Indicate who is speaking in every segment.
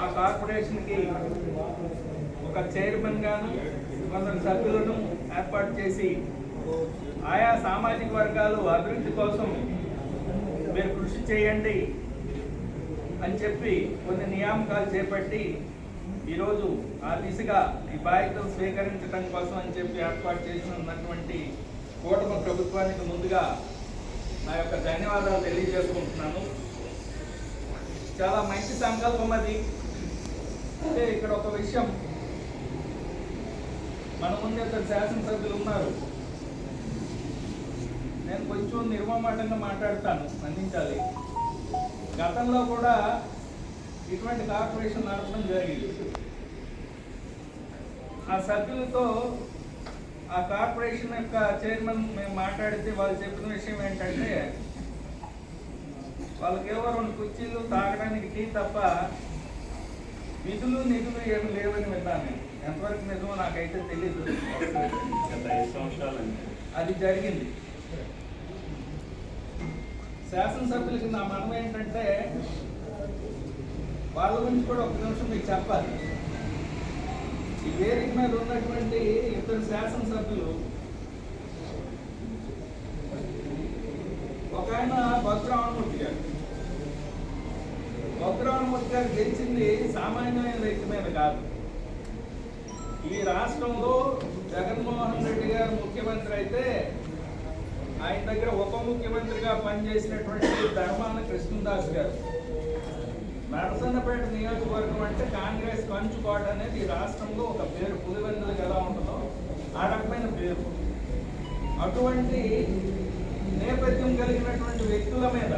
Speaker 1: ఆ కార్పొరేషన్కి ఒక చైర్మన్ గాను కొందరు సభ్యులను ఏర్పాటు చేసి ఆయా సామాజిక వర్గాలు అభివృద్ధి కోసం మీరు కృషి చేయండి అని చెప్పి కొన్ని నియామకాలు చేపట్టి ఈరోజు ఆ దిశగా ఈ బాధ్యతలు స్వీకరించడం కోసం అని చెప్పి ఏర్పాటు చేసినటువంటి కూటమి ప్రభుత్వానికి ముందుగా నా యొక్క ధన్యవాదాలు తెలియజేసుకుంటున్నాను. చాలా మంచి సంకల్పం అది. అంటే ఇక్కడ ఒక విషయం. మన ముందు ఇద్దరు శాసనసభ్యులు ఉన్నారు. నేను కొంచెం నిర్మమాటంగా మాట్లాడతాను అందించాలి గతంలో కూడా ఇటువంటి కార్పొరేషన్ నడపడం జరిగింది. ఆ సభ్యులతో ఆ కార్పొరేషన్ యొక్క చైర్మన్ మేము మాట్లాడితే వాళ్ళు చెప్పిన విషయం ఏంటంటే వాళ్ళకి ఎవరు రెండు కుర్చీలు తాగడానికి టీ తప్ప విధులు నిధులు ఏమి లేవని విన్నాను నేను. ఎంతవరకు నిజమో నాకైతే తెలియదు అది జరిగింది. శాసనసభ్యులకి నా మనం ఏంటంటే వాళ్ళ గురించి కూడా ఒక నిమిషం మీకు చెప్పాలి. ఈ వేదిక మీద ఉన్నటువంటి ఇద్దరు శాసనసభ్యులు ఒక ఆయన భద్రావణమూర్తి గారు భద్రావణమూర్తి గారు గెలిచింది సామాన్యమైన వ్యక్తి మీద కాదు. ఈ రాష్ట్రంలో జగన్మోహన్ రెడ్డి గారు ముఖ్యమంత్రి అయితే ఆయన దగ్గర ఉప ముఖ్యమంత్రిగా పనిచేసినటువంటి ధర్మాన కృష్ణదాస్ గారు. నరసన్నపేట నియోజకవర్గం అంటే కాంగ్రెస్ కంచుకోట అనేది ఈ రాష్ట్రంలో ఒక పేరు పులివెందులకు ఎలా ఉంటుందో ఆ రకమైన పేరు. అటువంటి నేపథ్యం కలిగినటువంటి వ్యక్తుల మీద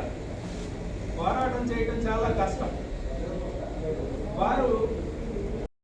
Speaker 1: పోరాటం చేయడం చాలా కష్టం. వారు